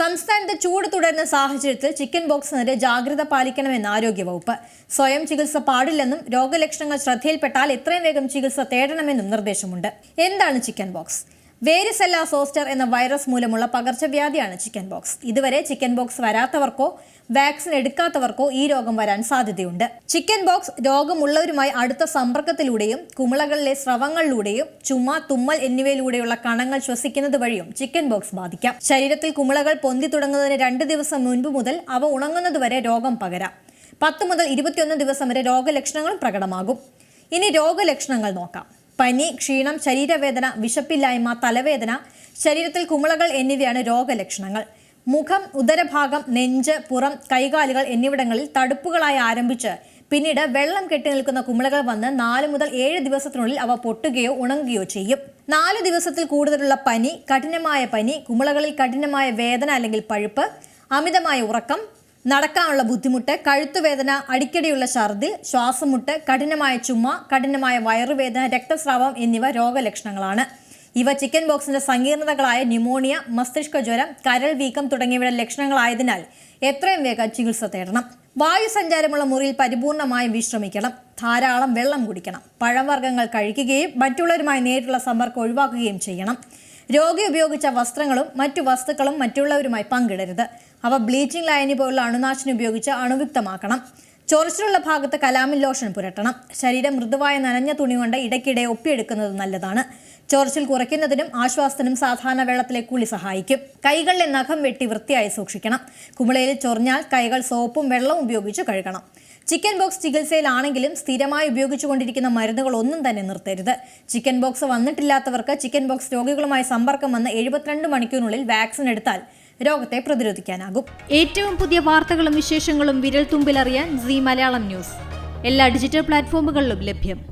സംസ്ഥാനത്ത് ചൂട് തുടരുന്ന സാഹചര്യത്തിൽ ചിക്കൻ ബോക്സിനെതിരെ ജാഗ്രത പാലിക്കണമെന്ന് ആരോഗ്യവകുപ്പ്. സ്വയം ചികിത്സ പാടില്ലെന്നും രോഗലക്ഷണങ്ങൾ ശ്രദ്ധയിൽപ്പെട്ടാൽ എത്രയും വേഗം ചികിത്സ തേടണമെന്നും നിർദ്ദേശമുണ്ട്. എന്താണ് ചിക്കൻ ബോക്സ്? വേരിസെല്ല സോസ്റ്റർ എന്ന വൈറസ് മൂലമുള്ള പകർച്ചവ്യാധിയാണ് ചിക്കൻ ബോക്സ് ഇതുവരെ ചിക്കൻ ബോക്സ് വരാത്തവർക്കോ വാക്സിൻ എടുക്കാത്തവർക്കോ ഈ രോഗം വരാൻ സാധ്യതയുണ്ട്. ചിക്കൻ ബോക്സ് രോഗമുള്ളവരുമായി അടുത്ത സമ്പർക്കത്തിലൂടെയും കുമിളകളിലെ സ്രവങ്ങളിലൂടെയും ചുമ തുമ്മൽ എന്നിവയിലൂടെയുള്ള കണങ്ങൾ ശ്വസിക്കുന്നത് വഴിയും ചിക്കൻ ബോക്സ് ബാധിക്കാം. ശരീരത്തിൽ കുമിളകൾ പൊന്തി തുടങ്ങുന്നതിന് രണ്ട് ദിവസം മുൻപ് മുതൽ അവ ഉണങ്ങുന്നതുവരെ രോഗം പകരാം. പത്ത് മുതൽ ഇരുപത്തിയൊന്ന് ദിവസം വരെ രോഗലക്ഷണങ്ങളും പ്രകടമാകും. ഇനി രോഗലക്ഷണങ്ങൾ നോക്കാം. പനി ക്ഷീണം ശരീരവേദന വിശപ്പില്ലായ്മ തലവേദന ശരീരത്തിൽ കുമിളകൾ എന്നിവയാണ് രോഗലക്ഷണങ്ങൾ. മുഖം ഉദരഭാഗം നെഞ്ച് പുറം കൈകാലുകൾ എന്നിവിടങ്ങളിൽ തടുപ്പുകളായി ആരംഭിച്ച് പിന്നീട് വെള്ളം കെട്ടി നിൽക്കുന്ന കുമിളകൾ വന്ന് നാല് മുതൽ ഏഴ് ദിവസത്തിനുള്ളിൽ അവ പൊട്ടുകയോ ഉണങ്ങുകയോ ചെയ്യും. നാല് ദിവസത്തിൽ കൂടുതലുള്ള പനി കഠിനമായ പനി കുമിളകളിൽ കഠിനമായ വേദന അല്ലെങ്കിൽ പഴുപ്പ് അമിതമായ ഉറക്കം നടക്കാനുള്ള ബുദ്ധിമുട്ട് കഴുത്തുവേദന അടിക്കടിയുള്ള ഛർദി ശ്വാസമുട്ട് കഠിനമായ ചുമ കഠിനമായ വയറുവേദന രക്തസ്രാവം എന്നിവ രോഗലക്ഷണങ്ങളാണ്. ഇവ ചിക്കൻ ബോക്സിന്റെ സങ്കീർണതകളായ ന്യൂമോണിയ മസ്തിഷ്ക ജ്വരം കരൾ വീക്കം തുടങ്ങിയവയുടെ ലക്ഷണങ്ങളായതിനാൽ എത്രയും വേഗം ചികിത്സ തേടണം. വായു സഞ്ചാരമുള്ള മുറിയിൽ പരിപൂർണമായും വിശ്രമിക്കണം. ധാരാളം വെള്ളം കുടിക്കണം. പഴവർഗങ്ങൾ കഴിക്കുകയും മറ്റുള്ളവരുമായി നേരിട്ടുള്ള സമ്പർക്കം ഒഴിവാക്കുകയും ചെയ്യണം. രോഗി ഉപയോഗിച്ച വസ്ത്രങ്ങളും മറ്റു വസ്തുക്കളും മറ്റുള്ളവരുമായി പങ്കിടരുത്. അവ ബ്ലീച്ചിംഗ് ലൈനി പോലുള്ള അണുനാശിനി ഉപയോഗിച്ച് അണുവിക്തമാക്കണം ചൊറിച്ചിലുള്ള ഭാഗത്ത് കലാമിൻ ലോഷൻ പുരട്ടണം. ശരീരം മൃദുവായ നനഞ്ഞ തുണി കൊണ്ട് ഇടയ്ക്കിടെ ഒപ്പിയെടുക്കുന്നത് നല്ലതാണ്. ചൊറിച്ചിൽ കുറയ്ക്കുന്നതിനും ആശ്വാസത്തിനും സാധാരണ വെള്ളത്തിലെ കുളി സഹായിക്കും. കൈകളിലെ നഖം വെട്ടി വൃത്തിയായി സൂക്ഷിക്കണം. കുമിളയിൽ ചൊറിഞ്ഞാൽ കൈകൾ സോപ്പും വെള്ളവും ഉപയോഗിച്ച് കഴുകണം. ചിക്കൻ ബോക്സ് ചികിത്സയിലാണെങ്കിലും സ്ഥിരമായി ഉപയോഗിച്ചുകൊണ്ടിരിക്കുന്ന മരുന്നുകൾ ഒന്നും തന്നെ നിർത്തരുത്. ചിക്കൻ ബോക്സ് വന്നിട്ടില്ലാത്തവർക്ക് ചിക്കൻ ബോക്സ് രോഗികളുമായി സമ്പർക്കം വന്ന് എഴുപത്തിരണ്ട് മണിക്കൂറിനുള്ളിൽ വാക്സിൻ എടുത്താൽ രോഗത്തെ പ്രതിരോധിക്കാനാകും. ഏറ്റവും പുതിയ വാർത്തകളും വിശേഷങ്ങളും വിരൽ തുമ്പിലറിയാൻ സി മലയാളം ന്യൂസ്. എല്ലാ ഡിജിറ്റൽ പ്ലാറ്റ്ഫോമുകളിലും ലഭ്യം.